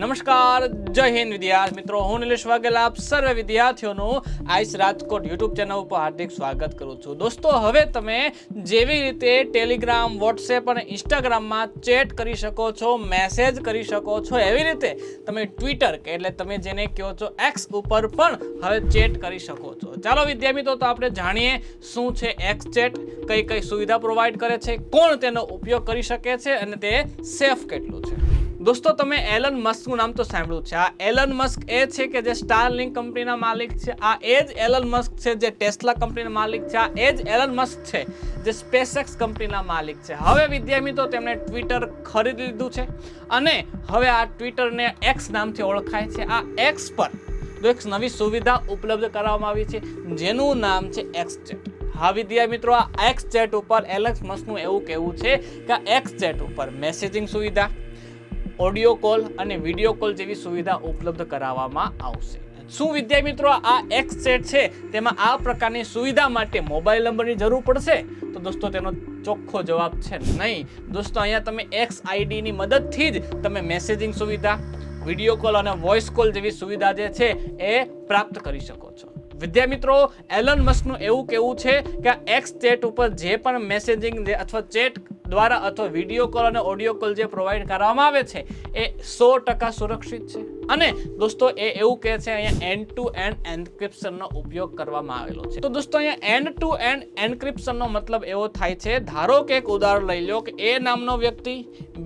નમસ્કાર, જય હિન્દ વિદ્યાર્થી મિત્રો. હું નિલેશ વાઘેલા, આપ સર્વે વિદ્યાર્થીઓનું આઈસ રાજકોટ યુટ્યુબ ચેનલ ઉપર હાર્દિક સ્વાગત કરું છું. દોસ્તો, હવે તમે જેવી રીતે ટેલિગ્રામ, વોટ્સએપ અને ઇન્સ્ટાગ્રામમાં ચેટ કરી શકો છો, મેસેજ કરી શકો છો, એવી રીતે તમે ટ્વિટર, કે એટલે તમે જેને કહો છો એક્સ ઉપર પણ હવે ચેટ કરી શકો છો. ચાલો વિદ્યાર્થી તો આપણે જાણીએ શું છે એક્સ ચેટ, કઈ કઈ સુવિધા પ્રોવાઈડ કરે છે, કોણ તેનો ઉપયોગ કરી શકે છે, અને તે સેફ કેટલું છે. દોસ્તો, તમે એલન મસ્કનું નામ તો સાંભળ્યું છે. આ એલન મસ્ક એ છે કે જે સ્ટારલિંક કંપનીના માલિક છે. આ એ જ એલન મસ્ક છે જે ટેસ્લા કંપનીના માલિક છે. આ એ જ એલન મસ્ક છે જે સ્પેસએક્સ કંપનીના માલિક છે. હવે વિદ્યાર્થી તો તેમણે ટ્વિટર ખરીદી લીધું છે અને હવે આ ટ્વિટરને એક્સ નામથી ઓળખાય છે. આ એક્સ પર તો એક નવી સુવિધા ઉપલબ્ધ કરાવવામાં આવી છે, જેનું નામ છે એક્સ ચેટ હા વિદ્યા મિત્રો, આ એક્સ ચેટ ઉપર એલેક્સ મસ્કનું એવું કહેવું છે કે એક્સ ચેટ ઉપર મેસેજિંગ સુવિધા ઓડિયો કોલ અને વીડિયો કોલ જેવી સુવિધા ઉપલબ્ધ કરાવવામાં આવશે. શું વિદ્યાર્થી મિત્રો આ એક્સ સેટ છે? તેમાં આ પ્રકારની સુવિધા માટે મોબાઈલ નંબરની જરૂર પડશે? તો દોસ્તો, તેનો ચોખ્ખો જવાબ છે નહીં. દોસ્તો, અહીંયા તમે એક્સ આઈડીની મદદથી જ તમે મેસેજિંગ સુવિધા, વીડિયો કોલ અને વોઇસ કોલ જેવી સુવિધા જે છે એ પ્રાપ્ત કરી શકો છો. વિદ્યા મિત્રો, એલન મસ્કનું એવું કેવું છે કે એક્સ ચેટ ઉપર જે પણ મેસેજિંગ અથવા ચેટ દ્વારા અથવા વીડિયો કોલ અને ઓડિયો કોલ જે પ્રોવાઈડ કરવામાં આવે છે, એ સો ટકા સુરક્ષિત છે. અને દોસ્તો, એ એવું કહે છે, અહીંયા એન્ડ ટુ એન્ડ એન્ક્રિપ્શનનો ઉપયોગ કરવામાં આવેલો છે. તો દોસ્તો, અહીંયા એન્ડ ટુ એન્ડ એન્ક્રિપ્શનનો મતલબ એવો થાય છે, ધારો કે એક ઉદાહરણ લઈ લો કે એ નામનો વ્યક્તિ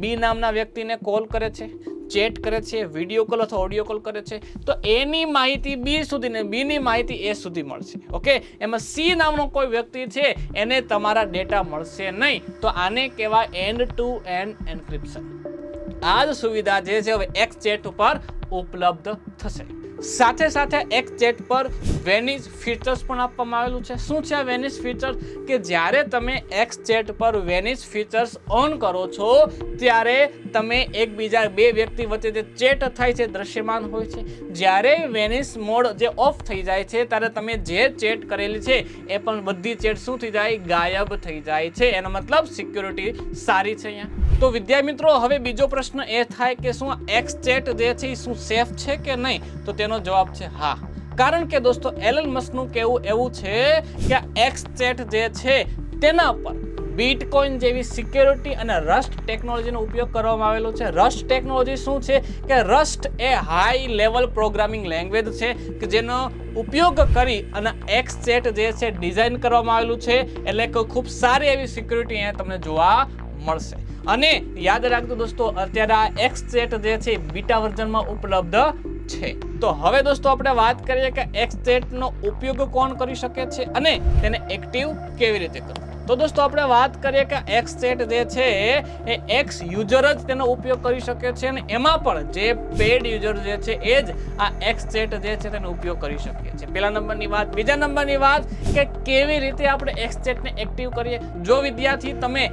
બી નામના વ્યક્તિને કોલ કરે છે ચેટ કરે છે વીડિયો કોલ અથવા ઓડિયો કોલ કરે છે, તો એની માહિતી બી સુધી ને બીની માહિતી એ સુધી મળશે. ઓકે એમાં સી નામનો કોઈ વ્યક્તિ છે, એને તમારા ડેટા મળશે નહીં. તો આને કહેવાય એન્ડ ટુ એન્ડ એન્ક્રિપ્શન આ જ સુવિધા જે છે, હવે એક્સ ચેટ ઉપર ઉપલબ્ધ થશે. સાથે સાથે એક્સ ચેટ પર વેનિસ ફીચર્સ પણ આપવામાં આવેલું છે. શું છે આ વેનિસ ફીચર્સ કે જ્યારે તમે એક્સ ચેટ પર વેનિસ ફીચર્સ ઓન કરો છો, ત્યારે તમે એકબીજા બે વ્યક્તિ વચ્ચે જે ચેટ થાય છે, દ્રશ્યમાન હોય છે, જ્યારે વેનિસ મોડ જે ઓફ થઈ જાય છે, ત્યારે તમે જે ચેટ કરેલી છે, એ પણ બધી ચેટ શું થઈ જાય? ગાયબ થઈ જાય છે. એનો મતલબ સિક્યુરિટી સારી છે અહીંયા. તો વિદ્યા મિત્રો, હવે બીજો પ્રશ્ન એ થાય કે શું એક્સ ચેટ જે છે, એ શું સેફ છે કે નહીં? તો તેનો જવાબ છે હા. કારણ કે દોસ્તો, એલન મસ્કનું કહેવું એવું છે કે એક્સ ચેટ જે છે, તેના પર બીટકોઇન જેવી સિક્યોરિટી અને રસ્ટ ટેકનોલોજીનો ઉપયોગ કરવામાં આવેલો છે. રસ્ટ ટેકનોલોજી શું છે? કે રસ્ટ એ હાઈ લેવલ પ્રોગ્રામિંગ લેંગ્વેજ છે કે જેનો ઉપયોગ કરી અને એક્સ ચેટ જે છે ડિઝાઇન કરવામાં આવેલું છે. એટલે કે ખૂબ સારી એવી સિક્યુરિટી અહીંયા તમને જોવા મળશે. અને યાદ રાખજો દોસ્તો, અત્યારે આ એક્સ ચેટ જે છે બીટા વર્ઝનમાં ઉપલબ્ધ છે. તો હવે દોસ્તો આપણે વાત કરીએ કે એક્સ ચેટનો ઉપયોગ કોણ કરી શકે છે અને તેને એક્ટિવ કેવી રીતે કરવું? તો દોસ્તો આપણે વાત કરીએ કે એક્સ ચેટ જે છે એ એક્સ યુઝર જ તેનો ઉપયોગ કરી શકે છે અને એમાં પણ જે પેડ યુઝર જે છે એ જ આ એક્સ ચેટ જે છે તેનો ઉપયોગ કરી શકીએ છીએ પહેલા નંબરની વાત, બીજા નંબરની વાત કે કેવી રીતે આપણે એક્સ ચેટને એક્ટિવ કરીએ? જો વિદ્યાર્થી તમે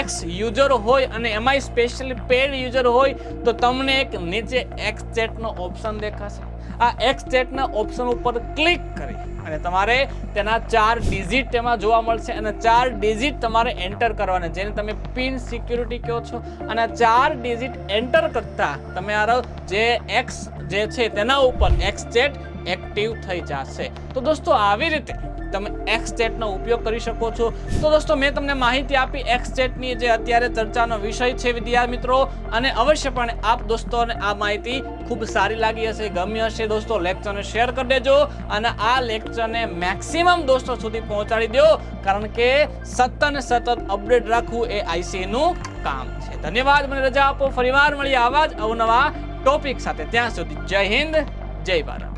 એક્સ યુઝર હોય અને એમાંય સ્પેશિયલી પેડ યુઝર હોય, તો તમને એક નીચે એક્સ ચેટનો ઓપ્શન દેખાશે. આ એક્સ ચેટના ઓપ્શન ઉપર ક્લિક કરી અને તમારે તેના ચાર ડિજિટ તેમાં જોવા મળશે અને ચાર ડિજિટ તમારે એન્ટર કરવાના, જેને તમે પિન સિક્યુરિટી કહો છો. અને ચાર ડિજિટ એન્ટર કરતા તમે આ જે એક્સ જે છે તેના ઉપર એક્સ ચેટ એક્ટિવ થઈ જશે. તો દોસ્તો, આવી રીતે તમે એક્સ ચેટનો ઉપયોગ કરી શકો છો. તો દોસ્તો, મેં તમને માહિતી આપી એક્સ ચેટની જે અત્યારે ચર્ચાનો વિષય છે, વિદ્યાર્થી મિત્રો. અને અવશ્યપણે આપ દોસ્તોને આ માહિતી ખૂબ સારી લાગી હશે, ગમી હશે. દોસ્તો લેક્ચરને શેર કરી દેજો અને આ લેક્ચરને મેક્સિમમ દોસ્તો સુધી પહોંચાડી દો. કારણ કે સતત અને સતત અપડેટ રાખવું એ આઈસીનું કામ છે. ધન્યવાદ. મને રજા આપો. ફરીવાર મળીએ આવા જ અવનવા ટોપિક સાથે. ત્યાં સુધી જય હિન્દ, જય ભારત.